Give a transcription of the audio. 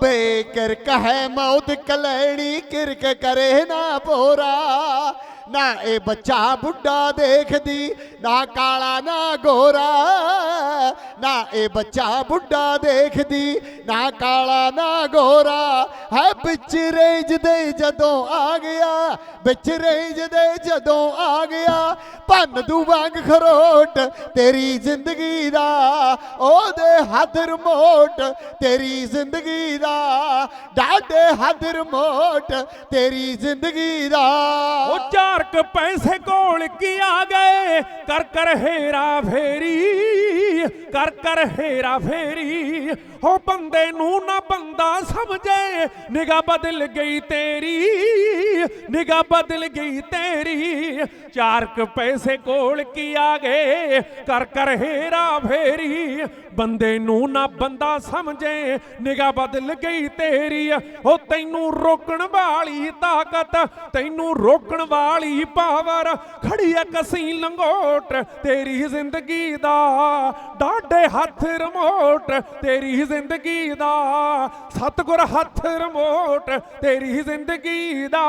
ਹੱਬੇ ਕਿਰਕ ਹੈ ਮੌਤ ਕਲੈਣੀ ਕਿਰਕ ਕਰੇ ਨਾ ਭੋਰਾ। ਨਾ ਇਹ ਬੱਚਾ ਬੁੱਢਾ ਦੇਖਦੀ, ਨਾ ਕਾਲਾ ਨਾ ਗੋਰਾ। ਨਾ ਇਹ ਬੱਚਾ ਬੁੱਢਾ ਦੇਖਦੀ, ਨਾ ਕਾਲਾ, ਨਾ ਗੋਰਾ। ਹੈ ਵਿੱਚ ਰੇਂਜ ਦੇ ਜਦੋਂ ਆ ਗਿਆ, ਵਿੱਚ ਰੇਂਜ ਦੇ ਜਦੋਂ ਆ ਗਿਆ। ਭੰਨ ਦੂ ਵਾਂਗ ਖਰੋਟ ਤੇਰੀ ਜ਼ਿੰਦਗੀ ਦਾ, ਉਹਦੇ ਹੱਥ ਰਿਮੋਟ ਤੇਰੀ ਜ਼ਿੰਦਗੀ ਦਾ। ਡਾਡੇ ਹੱਥ ਰਿਮੋਟ ਤੇਰੀ ਜ਼ਿੰਦਗੀ ਦਾ। ਉਹ ਚਾਰਕ ਪੈਸੇ ਕੋਲ ਕੀ ਆ ਗਏ? ਕਰ ਕਰ ਹੇਰਾ ਫੇਰੀ। ਕਰ ਕਰ ਹੇਰਾ ਫੇਰੀ। ਹੋ ਬੰਦੇ ਨੂੰ ਨਾ ਬੰਦਾ ਸਮਝੇ ਨਿਗਾਹ ਬਦਲ ਗਈ ਤੇਰੀ। ਨਿਗਾਹ ਬਦਲ ਗਈ ਤੇਰੀ। ਚਾਰ ਕ ਪੈਸੇ ਕੋਲ ਕੀ ਆ ਗਏ? ਕਰ ਕਰ ਹੇਰਾ ਫੇਰੀ। ਬੰਦੇ ਨੂੰ ਨਾ ਬੰਦਾ ਸਮਝੇ, ਨਿਗਾਹ ਬਦਲ ਗਈ ਤੇਰੀ। ਉਹ ਤੈਨੂੰ ਰੋਕਣ ਵਾਲੀ ਤਾਕਤ, ਤੈਨੂੰ ਰੋਕਣ ਵਾਲੀ ਪਾਵਰ ਖੜੀ ਐ ਕਸੀ ਲੰਗੋਟ, ਤੇਰੀ ਜ਼ਿੰਦਗੀ ਦਾ ਡਾਡੇ ਹੱਥ ਰਮੋਟ। ਤੇਰੀ ਜ਼ਿੰਦਗੀ ਦਾ ਸਤਗੁਰ ਹੱਥ ਰਮੋਟ, ਤੇਰੀ ਜ਼ਿੰਦਗੀ ਦਾ